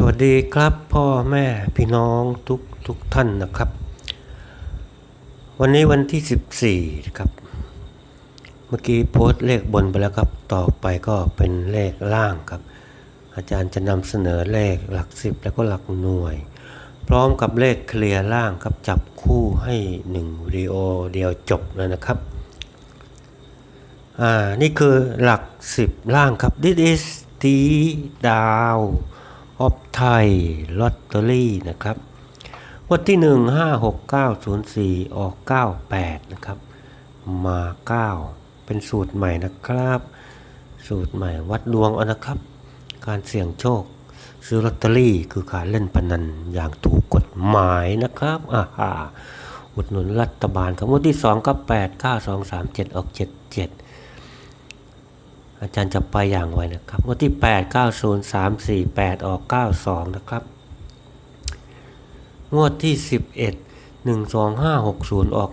สวัสดีครับพ่อแม่พี่น้องทุกทุกท่านนะครับ วันนี้วันที่ 14นะครับเมื่อกี้โพสต์เลขบนไปแล้วครับ ต่อไปก็เป็นเลขล่างครับ อาจารย์จะนำเสนอเลขหลักสิบแล้วก็หลักหน่วย พร้อมกับเลขเคลียร์ล่างครับจับคู่ให้หนึ่งวิดีโอเดียวจบเลยนะครับอ่านี่คือหลักสิบล่างครับ this is the ดาว ออฟไทยลอตเตอรี่นะครับวันที่ 1 5 6 9 0 4 ออก 98 นะครับ มา 9 เป็นสูตรใหม่นะครับ สูตรใหม่วัดดวงเอานะครับ การเสี่ยงโชค ซื้อลอตเตอรี่คือการเล่นพนันอย่างถูกกฎหมายนะครับอ่าฮะอุดหนุนรัฐบาลครับงวดที่2ก็8 9 2 3 7 ออก 77 อาจารย์จะไปอย่างไวนะครับงวดที่ 8 9 0 3 4 8 ออก 92 นะครับ งวดที่ 11 1 2 5 6 0 ออก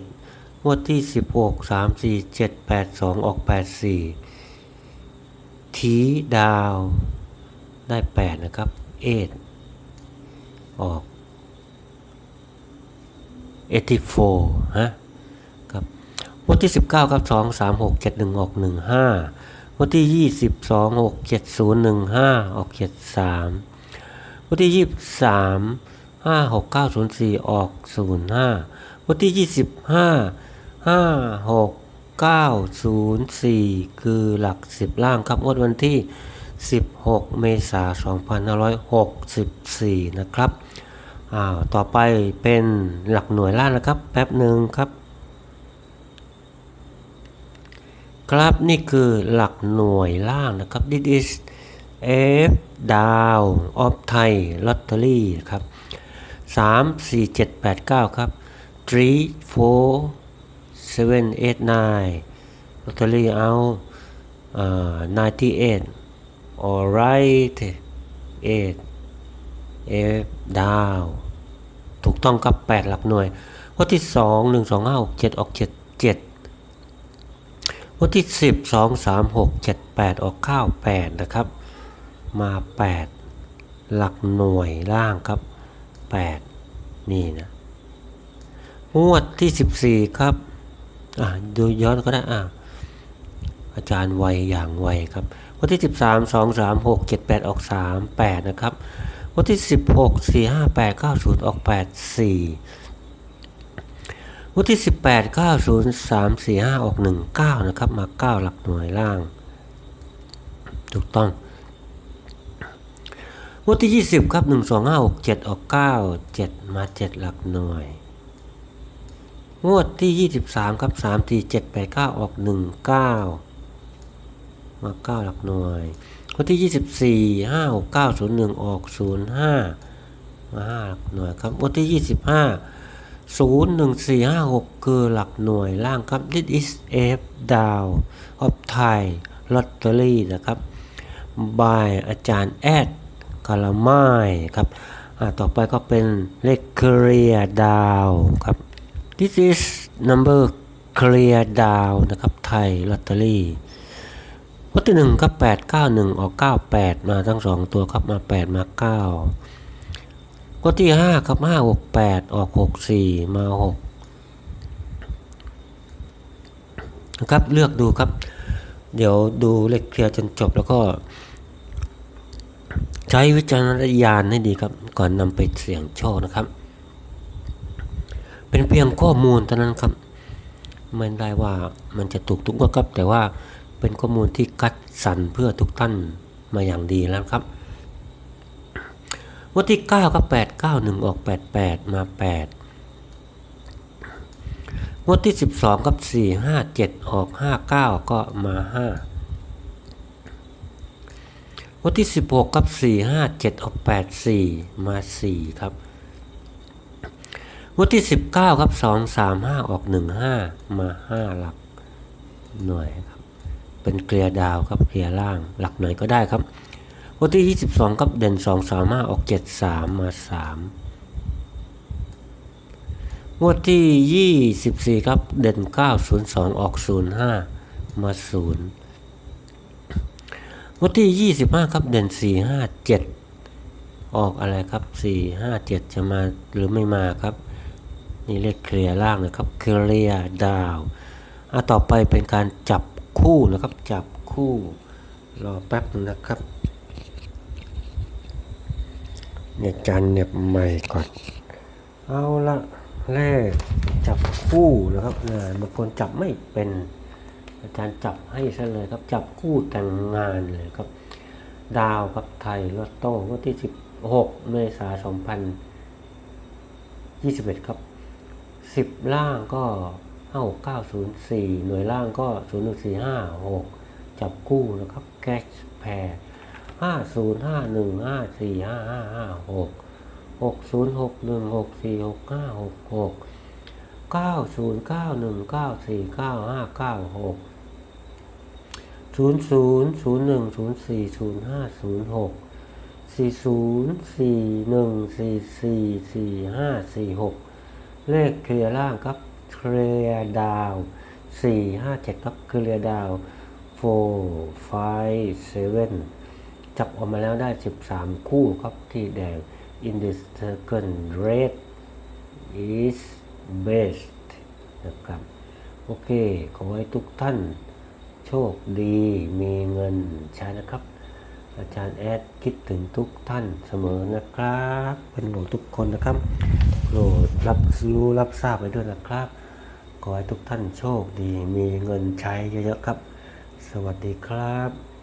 57 งวดที่ 16 3 4 7 8 2 ออก 84 ทีดาวได้ 8 นะครับ เอทออก84ฮะ วันที่ 19ครับ2 3 6 7 1ออก15 วันที่ 22 6 7 0 1 5 ออก 73 วันที่ 23 5 6 9 0 4 ออก 05 วันที่ 25 5 6 9 0 4 คือหลัก 10 ล่างครับงวดวันที่ 16 เมษายน2564 นะครับอ้าวต่อไปเป็นหลักหน่วยล่างนะครับ แป๊บหนึ่งครับ ครับนี่คือหลักหน่วยล่างนะครับ this is F down of Thai lottery ครับ 3 4 7 8 9 ครับ3 4 7 8 9 lottery out อ่า98 alright 8 F down ถูกต้องครับ 8 หลักหน่วยข้อที่ 2 1 2 5 6 7 ออก 7 7 วันที่ 10 2 3 6 7 8 ออก9 8นะครับ มา 8 หลักหน่วยล่างครับ 8 นี่นะงวดที่ 14 ครับอะดูย้อนก็ได้อะอาจารย์ไวอย่างไวครับวันที่ 13 2 3 6 7 8 ออก 3 8 นะครับ วันที่ 16 4 5 8 9 0 ออก 8 4 วันที่18 9 0 3 4 5 ออก1 9 นะครับ มา 9 หลักหน่วยล่าง ถูกต้องวันที่20 ครับ 1 2 5 6 7 ออก 9 7 มา 7 หลักหน่วย งวดที่ 23 ครับ 3 4 7 8 9 ออก 1 9 มา 9 หลักหน่วยวันที่ 24 5 6 9 0 1 ออก 0 5 มา 5 หลักหน่วยครับวันที่ 25 0 1 4 5 6 คือหลักหน่วยล่างครับ this is F down of Thai lottery นะครับ by อาจารย์แอดกาลไม้ครับต่อไปก็เป็นเลข clear down ครับ this is number clear down นะครับ ไทยลอตเตอรี่วัตที่หนึ่งครับแปดเก้าหนึ่งออกเก้าแปดมาทั้งสองตัวครับมาแปดมาเก็ที่ห้าครับห้าหกแปดออกหกสี่มาหกนะครับเลือกดูครับ เดี๋ยวดูเลขเคลียร์จนจบแล้วก็ ใช้วิจารณญาณให้ดีครับ ก่อนนำไปเสี่ยงโชคนะครับ เป็นเพียงข้อมูลเท่านั้นครับไม่ได้ว่ามันจะถูกทุกงวดครับ แต่ว่าเป็นข้อมูลที่คัดสรรเพื่อทุกท่านมาอย่างดีแล้วครับ งวดที่ 9 ก็ 8 9 1 ออก 8 8 มา 8 งวดที่ 12 กับ 4 5 7 ออก 5 9 ก็มา 5 งวดที่ 16 กับ 4 5 7 ออก 8 4 มา 4 ครับ งวดที่ 19 ครับ 2 3 5 ออก 1 5 มา 5 หลักหน่วยครับ เป็นเกลียดาวครับเกลียร่างหลักหน่วยก็ได้ครับ วันที่ 22ครับเด่น2 3 5ออก 7 3 มา 3 งวดที่ 24 ครับ เด่น 9 0 2 ออก 0 5 มา 0 งวดที่ 25 ครับ เด่น 4 5 7 ออกอะไรครับสี่ห้าเจ็ดจะมาหรือไม่มาครับ นี่เลขเคลียร์ล่างนะครับ เคลียร์ดาวอะต่อไปเป็นการจับคู่นะครับ จับคู่ รอแป๊บนะครับ เนี่ยจานเน็บใหม่ก่อน เอาละเลขจับคู่นะครับนะบางคนจับไม่เป็นอาจารย์จับให้ซะเลยครับ จับคู่แต่งงานเลยครับ ดาวครับไทยลอตโต้วันที่ 16 เมษายน2021 ครับ 10 ล่างก็5904 หน่วยล่างก็ 01456 จับคู่นะครับ แก๊สแพร 5051545556หกศูนย์หกหนึ่งหกสี่หกห้าหกหกเก้าศูนย์เก้าหนึ่งเก้าสี่เก้าห้าเก้าหกศูนย์ศูนย์ศูนย์หนึ่งศูนย์สี่ศูนย์ห้าศูนย์หกสี่ศูนย์สี่หนึ่งสี่สี่สี่ห้าสี่หกเลขเคลียร์ล่างครับเคลียร์ดาวสี่ห้าเจ็ดครับเคลียร์ดาว four five seven จับออกมาแล้วได้ 13 คู่ครับที่แดง in the circle red is best นะครับ โอเค ขอให้ทุกท่านโชคดีมีเงินใช้นะครับ อาจารย์แอดคิดถึงทุกท่านเสมอนะครับ เป็นห่วงทุกคนนะครับโปรดรับรู้รับทราบไปด้วยนะครับ ขอให้ทุกท่านโชคดีมีเงินใช้เยอะๆครับ สวัสดีครับ